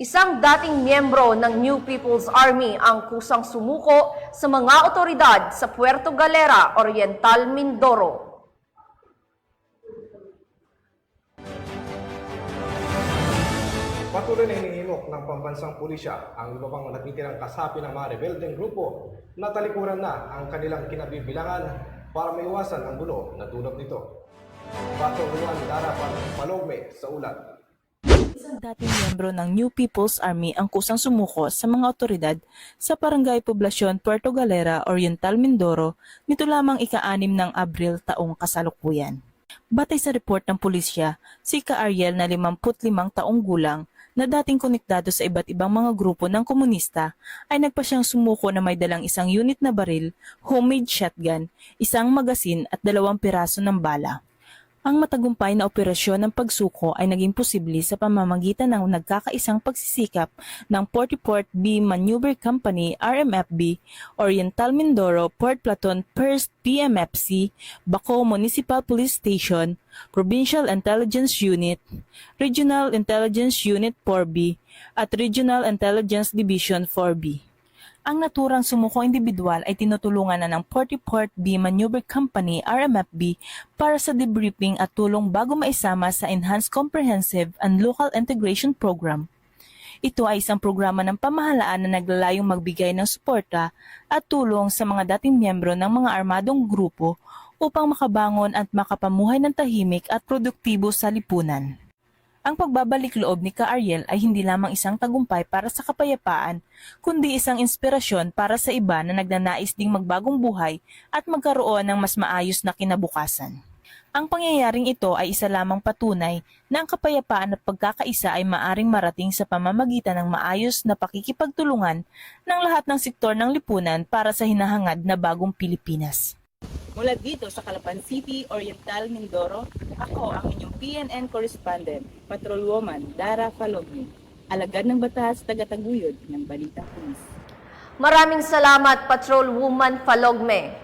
Isang dating miyembro ng New People's Army ang kusang sumuko sa mga otoridad sa Puerto Galera, Oriental, Mindoro. Patuloy na hinihimok ng pambansang pulisya ang iba pang natitirang kasapi ng mga rebeldeng grupo na talikuran na ang kanilang kinabibilangan para maiwasan ang gulo na dulot nito. Bato Juan Dara Palogme sa ulat. Isang dating miyembro ng New People's Army ang kusang sumuko sa mga otoridad sa Barangay Poblasyon Puerto Galera, Oriental, Mindoro nito lamang ika-anim ng Abril taong kasalukuyan. Batay sa report ng pulisya, si Ka Ariel na 55 taong gulang na dating konektado sa iba't ibang mga grupo ng komunista ay nagpa siyang sumuko na may dalang isang unit na baril, homemade shotgun, isang magasin at dalawang piraso ng bala. Ang matagumpay na operasyon ng pagsuko ay naging posible sa pamamagitan ng nagkakaisang pagsisikap ng 44th B Maneuver Company RMFB, Oriental Mindoro Port Platon 1st PMFC, Baco Municipal Police Station, Provincial Intelligence Unit, Regional Intelligence Unit 4B, at Regional Intelligence Division 4B. Ang naturang sumuko individual ay tinutulungan na ng 44th B Maneuver Company RMFB para sa debriefing at tulong bago maisama sa Enhanced Comprehensive and Local Integration Program. Ito ay isang programa ng pamahalaan na naglalayong magbigay ng suporta at tulong sa mga dating miyembro ng mga armadong grupo upang makabangon at makapamuhay ng tahimik at produktibo sa lipunan. Ang pagbabalik loob ni Ka Ariel ay hindi lamang isang tagumpay para sa kapayapaan, kundi isang inspirasyon para sa iba na nagnanais ding magbagong buhay at magkaroon ng mas maayos na kinabukasan. Ang pangyayaring ito ay isa lamang patunay na ang kapayapaan at pagkakaisa ay maaring marating sa pamamagitan ng maayos na pakikipagtulungan ng lahat ng sektor ng lipunan para sa hinahangad na bagong Pilipinas. Mula dito sa Calapan City, Oriental, Mindoro, ako ang inyong PNN correspondent, Patrolwoman Dara Falogni, alagad ng batas tagataguyod ng Balita Pulis. Maraming salamat, Patrol Woman Falogme.